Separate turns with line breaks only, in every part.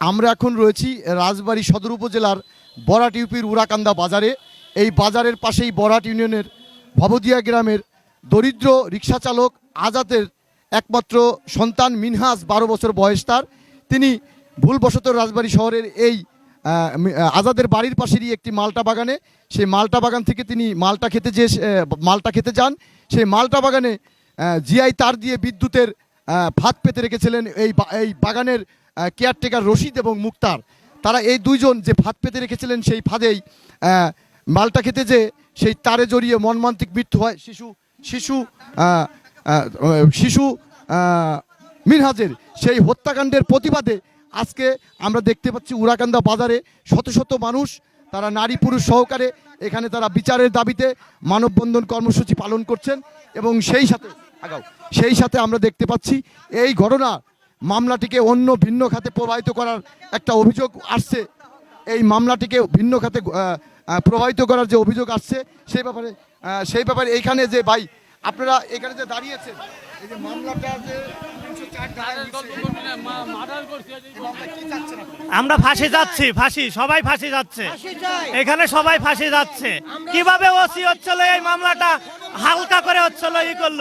আমরা এখন রয়েছি রাজবাড়ী সদর উপজেলার বরাট ইউপির উড়াকান্দা বাজারে। এই বাজারের পাশেই বরাট ইউনিয়নের ভবদিয়া গ্রামের দরিদ্র রিক্সা চালক আজাদের একমাত্র সন্তান মিনহাজ বারো বছর বয়স তার। তিনি ভুলবশত রাজবাড়ী শহরের এই আজাদের বাড়ির পাশেরই একটি মালটা বাগানে। সেই মালটা বাগান থেকে তিনি মালটা খেতে যে মালটা খেতে যান। সেই মালটা বাগানে জিআই তার দিয়ে বিদ্যুতের ফাঁদ পেতে রেখেছিলেন এই এই বাগানের কেয়ারটেকার রশিদ এবং মুক্তার, তারা এই দুইজন যে ফাঁদ পেতে রেখেছিলেন সেই ফাঁদেই মালটা খেতে যে সেই তারে জড়িয়ে মর্মান্তিক মৃত্যু হয় শিশু শিশু শিশু মিনহাজের সেই হত্যাকাণ্ডের প্রতিবাদে আজকে আমরা দেখতে পাচ্ছি উড়াকান্দা বাজারে শত শত মানুষ, তারা নারী পুরুষ সহকারে এখানে তারা বিচারের দাবিতে মানববন্ধন কর্মসূচি পালন করছেন এবং সেই সাথে, আগাও, সেই সাথে আমরা দেখতে পাচ্ছি এই ঘটনা মামলাটিকে অন্য ভিন্ন খাতে প্রবাহিত করার একটা অভিযোগ আসছে। এই মামলাটিকে ভিন্ন খাতে প্রবাহিত করার যে অভিযোগ আসছে, সেই ব্যাপারে সেই ব্যাপারে এইখানে যে ভাই, আপনারা এখানে যে দাঁড়িয়েছেন এই যে মামলাটা যে 304 ধারায় দিচ্ছে, এই মামলা কি চাচ্ছেন আপনারা?
আমরা ফাঁসি যাচ্ছি ফাঁসি সবাই ফাঁসি যাচ্ছে। এখানে সবাই ফাঁসি যাচ্ছে। কীভাবে ওসি হচ্ছিল এই মামলাটা? হালকা করে হচ্ছিল ই করল।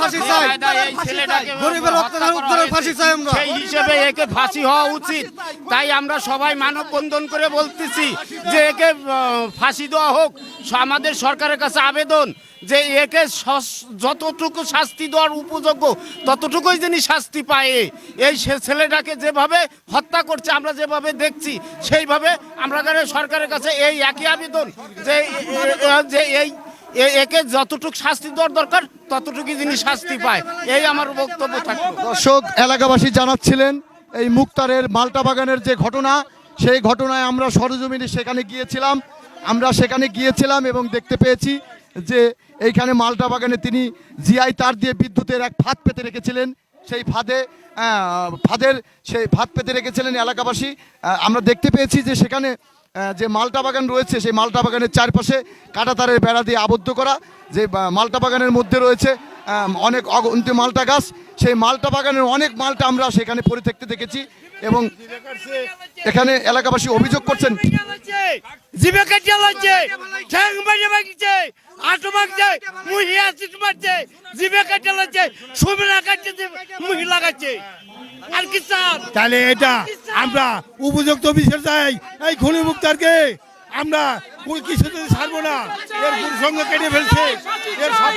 ফাঁসি চাই। গরিবের রক্তদান ফাঁসি চাই আমরা।
সেই হিসেবে একে ফাঁসি হওয়া উচিত। তাই আমরা সবাই মানববন্ধন করে বলতেছি যে একে ফাঁসি দেওয়া হোক। আমাদের সরকারের কাছে আবেদন যে একে যতটুকু শাস্তি দেওয়ার উপযোগ্য ততটুকুই যিনি শাস্তি পায়। এই ছেলেটাকে যেভাবে হত্যা করছে, আমরা যেভাবে দেখছি, সেইভাবে আমরা সরকারের কাছে এই একই আবেদন যে যে এই একে যতটুকু শাস্তি দেওয়ার দরকার ততটুকু যিনি শাস্তি পায় এই আমার বক্তব্য থাকবে
দর্শক, এলাকাবাসী জানাচ্ছিলেন, এই মুক্তারের মালটা বাগানের যে ঘটনা, সেই ঘটনায় আমরা সরজমিনে সেখানে গিয়েছিলাম, আমরা সেখানে গিয়েছিলাম এবং দেখতে পেয়েছি যে এইখানে মালটা বাগানে তিনি জিআই তার দিয়ে বিদ্যুতের এক ফাঁদ পেতে রেখেছিলেন। সেই ফাঁদে ফাঁদের সেই ফাঁদ পেতে রেখেছিলেন এলাকাবাসী। আমরা দেখতে পেয়েছি যে সেখানে যে মালটা বাগান রয়েছে, সেই মালটা বাগানের চারপাশে কাঁটাতারের বেড়া দিয়ে আবদ্ধ করা। যে মালটা বাগানের মধ্যে রয়েছে অনেক অগন্তি মালটা গাছ। সেই মালটা বাগানের অনেক মালটা আমরা সেখানে পড়ে থাকতে দেখেছি এবং এখানে এলাকাবাসী অভিযোগ করছেন
জিবে সিট মারছে লাগছে মহিলা কাটছে আর কি স্যার
তাহলে এটা আমরা উপযুক্ত বিচার চাই এই খুনি মুক্তারকে। আমরা কোনো কিছুতে ছাড়বো না? এর সঙ্গে কেটে ফেলছে। এর সব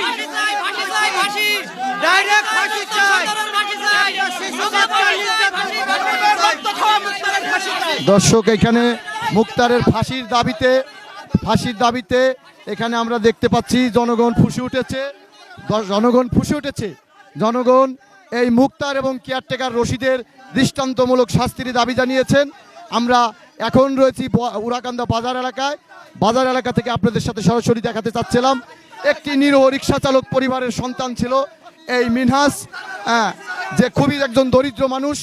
দর্শক এখানে মুক্তারের ফাঁসির দাবিতে ফাঁসির দাবিতে এখানে আমরা দেখতে পাচ্ছি জনগণ ফুসে উঠেছে। জনগণ ফুসে উঠেছে। জনগণ এই মুক্তার এবং কেয়ারটেকার রশিদের দৃষ্টান্তমূলক শাস্তির দাবি জানিয়েছেন। আমরা এখন রয়েছি উড়াকান্দা বাজার এলাকায়। বাজার এলাকা থেকে আপনাদের সাথে সরাসরি দেখাতে চাচ্ছিলাম। একটি নিরহ রিক্সা চালক পরিবারের সন্তান ছিল, এই মিনহাস যে খুবই একজন দরিদ্র মানুষ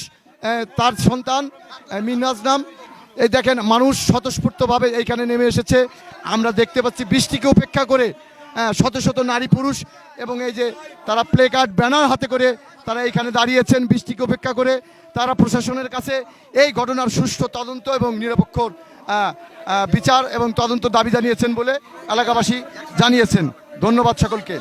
তার সন্তান মিনহাস নাম। এই দেখেন মানুষ স্বতঃস্ফূর্তভাবে এইখানে নেমে এসেছে। আমরা দেখতে পাচ্ছি বৃষ্টিকে উপেক্ষা করে আহ, শত শত নারী পুরুষ এবং এই যে তারা প্লে কার্ড ব্যানার হাতে করে তারা এখানে দাঁড়িয়েছেন বৃষ্টিকে উপেক্ষা করে। তারা প্রশাসনের কাছে এই ঘটনার সুষ্ঠু তদন্ত এবং নিরপেক্ষ বিচার এবং তদন্ত দাবি জানিয়েছেন বলে এলাকাবাসী জানিয়েছেন। ধন্যবাদ সকলকে।